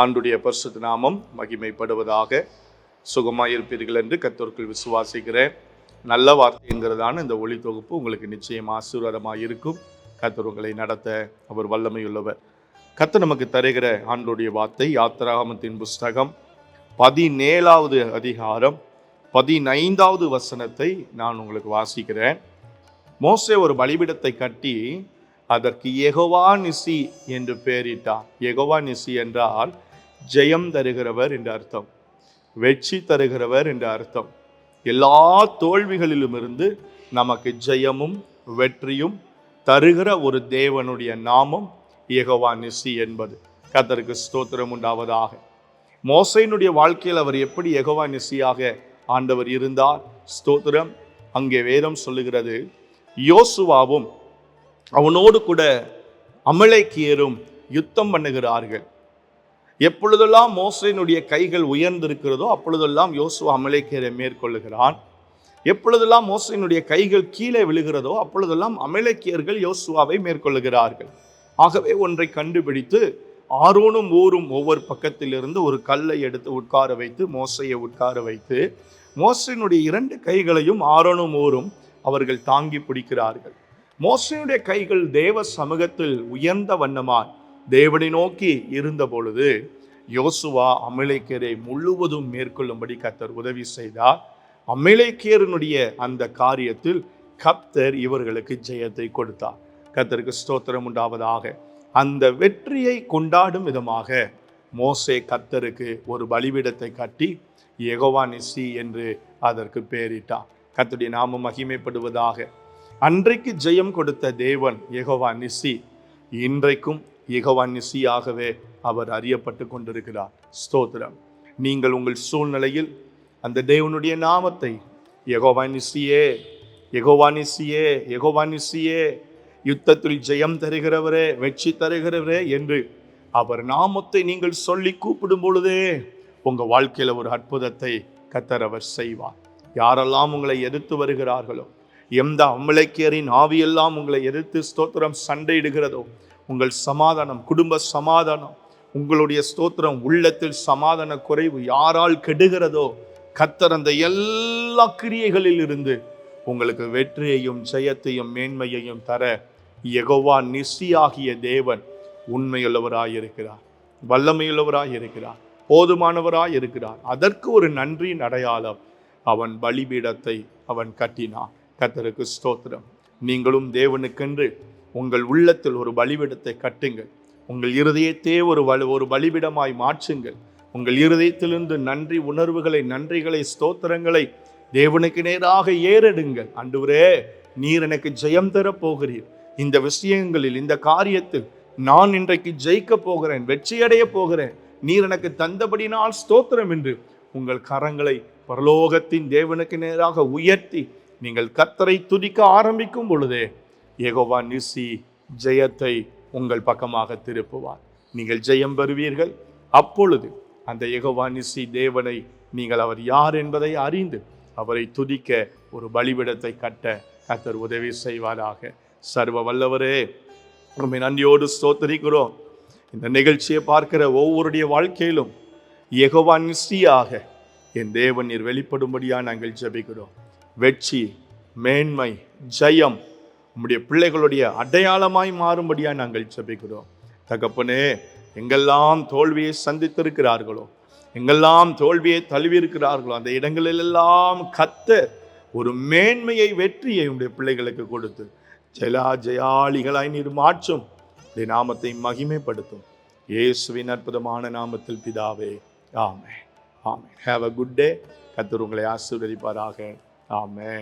ஆண்டுடைய பரிசுத்த நாமம் மகிமைப்படுவதாக சுகமாயிருப்பீர்கள் என்று கத்தோர்கள் விசுவாசிக்கிறேன். நல்ல வார்த்தைங்கிறதான இந்த ஒளி தொகுப்பு உங்களுக்கு நிச்சயம் ஆசீர்வாதமாக இருக்கும் கத்தர் உங்களை நடத்த அவர் வல்லமையுள்ளவர். கத்தர் நமக்கு தருகிற ஆண்டுடைய வார்த்தை யாத்திராகமத்தின் புஸ்தகம் பதினேழாவது அதிகாரம் பதினைந்தாவது வசனத்தை நான் உங்களுக்கு வாசிக்கிறேன். மோசே ஒரு பலிபிடத்தை கட்டி அதற்கு எகோவா நிசி என்று பெயரிட்டார். எகோவா நிசி என்றால் ஜெயம் தருகிறவர் என்று அர்த்தம். வெற்றி தருகிறவர் என்று அர்த்தம். எல்லா தோல்விகளிலும் இருந்து நமக்கு ஜெயமும் வெற்றியும் தருகிற ஒரு தேவனுடைய நாமம் யெகோவா நிசி என்பது. கத்தருக்கு ஸ்தோத்திரம் உண்டாவதாக. மோசையினுடைய வாழ்க்கையில் அவர் எப்படி எகவா நிசியாக ஆண்டவர் இருந்தார்? ஸ்தோத்திரம். அங்கே வேதம் சொல்லுகிறது யோசுவாவும் அவனோடு கூட அமலேக்கியரும் யுத்தம் பண்ணுகிறார்கள். எப்பொழுதெல்லாம் மோசையினுடைய கைகள் உயர்ந்திருக்கிறதோ அப்பொழுதெல்லாம் யோசுவா அமலேக்கியரை மேற்கொள்ளுகிறான். எப்பொழுதெல்லாம் மோசையினுடைய கைகள் கீழே விழுகிறதோ அப்பொழுதெல்லாம் அமலேக்கியர்கள் யோசுவாவை மேற்கொள்ளுகிறார்கள். ஆகவே ஒன்றை கண்டுபிடித்து ஆரோனும் ஊரும் ஒவ்வொரு பக்கத்திலிருந்து ஒரு கல்லை எடுத்து உட்கார வைத்து மோசையை உட்கார வைத்து மோசையினுடைய இரண்டு கைகளையும் ஆரோனும் ஊரும் அவர்கள் தாங்கி பிடிக்கிறார்கள். மோசையினுடைய கைகள் தேவ சமூகத்தில் உயர்ந்த வண்ணமாய் தேவனை நோக்கி இருந்த பொழுது யோசுவா அமலேக்கியரை முழுவதும் மேற்கொள்ளும்படி கத்தர் உதவி செய்தார். அமிலைக்கேரனுடைய அந்த காரியத்தில் கப்தர் இவர்களுக்கு ஜெயத்தை கொடுத்தார். கத்தருக்கு ஸ்தோத்திரம் உண்டாவதாக. அந்த வெற்றியை கொண்டாடும் விதமாக மோசே கத்தருக்கு ஒரு பலிபீடத்தை கட்டி எகோவா நிசி என்று அதற்கு பெயரிட்டார். கத்துடைய நாமம் மகிமைப்படுவதாக. அன்றைக்கு ஜெயம் கொடுத்த தேவன் எகோவா நிசி. இன்றைக்கும் யெகோவா அவர் அறியப்பட்டு கொண்டிருக்கிறார். ஸ்தோத்திரம். நீங்கள் உங்கள் சூழ்நிலையில் அந்த தேவனுடைய நாமத்தை யெகோவா யகோவானிசியே யகோவானிசியே யுத்தத்தில் ஜெயம் தருகிறவரே வெற்றி தருகிறவரே என்று அவர் நாமத்தை நீங்கள் சொல்லி கூப்பிடும் பொழுதே உங்கள் வாழ்க்கையில் ஒரு அற்புதத்தை கத்தரவர் செய்வார். யாரெல்லாம் உங்களை எதிர்த்து வருகிறார்களோ எந்த அமலைக்கியரின் ஆவியெல்லாம் உங்களை எதிர்த்து ஸ்தோத்திரம் சண்டையிடுகிறதோ உங்கள் சமாதானம் குடும்ப சமாதானம் உங்களுடைய ஸ்தோத்திரம் உள்ளத்தில் சமாதான குறைவு யாரால் கெடுகிறதோ கத்தர் அந்த எல்லா கிரியைகளில் இருந்து உங்களுக்கு வெற்றியையும் ஜெயத்தையும் மேன்மையையும் தர எகோவா நிசியாகிய தேவன் உண்மையுள்ளவராய் இருக்கிறார் வல்லமையுள்ளவராய் இருக்கிறார் போதுமானவராய் இருக்கிறார் அதற்கு ஒரு நன்றியின் அடையாளம் அவன் பலிபீடத்தை அவன் கட்டினான். கத்தருக்கு ஸ்தோத்திரம். நீங்களும் தேவனுக்கென்று உங்கள் உள்ளத்தில் ஒரு பலிபீடத்தை கட்டுங்கள். உங்கள் இருதயத்தே ஒரு வலு ஒரு பலிபீடமாய் மாற்றுங்கள். உங்கள் இருதயத்திலிருந்து நன்றி உணர்வுகளை நன்றிகளை ஸ்தோத்திரங்களை தேவனுக்கு நேராக ஏறெடுங்கள். அன்றுவரே நீர் எனக்கு ஜெயம் தரப்போகிறீர் இந்த விஷயங்களில் இந்த காரியத்தில் நான் இன்றைக்கு ஜெயிக்க போகிறேன் வெற்றியடைய போகிறேன். நீர் எனக்கு தந்தபடினால் ஸ்தோத்திரம் என்று உங்கள் கரங்களை பரலோகத்தின் தேவனுக்கு நேராக உயர்த்தி நீங்கள் கத்தரை துதிக்க ஆரம்பிக்கும் பொழுதே ஏகோவா நிசி ஜெயத்தை உங்கள் பக்கமாக திருப்புவார். நீங்கள் ஜெயம் பெறுவீர்கள். அப்பொழுது அந்த யகோவா நிசி தேவனை நீங்கள் அவர் யார் என்பதை அறிந்து அவரை துதிக்க ஒரு பலிபிடத்தை கட்ட அத்தர் உதவி செய்வாராக. சர்வ வல்லவரே உண்மை நன்றியோடு ஸ்தோத்தரிக்கிறோம். இந்த நிகழ்ச்சியை பார்க்கிற ஒவ்வொருடைய வாழ்க்கையிலும் யகோவா நிச்சயாக என் தேவன் நீர் வெளிப்படும்படியாக நாங்கள் ஜபிக்கிறோம். வெற்றி மேன்மை ஜெயம் உம்முடைய பிள்ளைகளுடைய அடையாளமாய் மாறும்படியாக நாங்கள் செபிக்கிறோம் தகப்பனே எங்கெல்லாம் தோல்வியை சந்தித்திருக்கிறார்களோ எங்கெல்லாம் தோல்வியை தழுவியிருக்கிறார்களோ அந்த இடங்களிலெல்லாம் கத்த ஒரு மேன்மையை வெற்றியை உடைய பிள்ளைகளுக்கு கொடுத்து ஜெலா ஜெயாளிகளாய் நீர் மாற்றும். இந்த நாமத்தை மகிமைப்படுத்தும். இயேசுவின் அற்புதமான நாமத்தில் பிதாவே ஆமே ஆமே ஹேவ் அ குட் டே கத்தர் உங்களை ஆசீர்வதிப்பாராக. ஆமே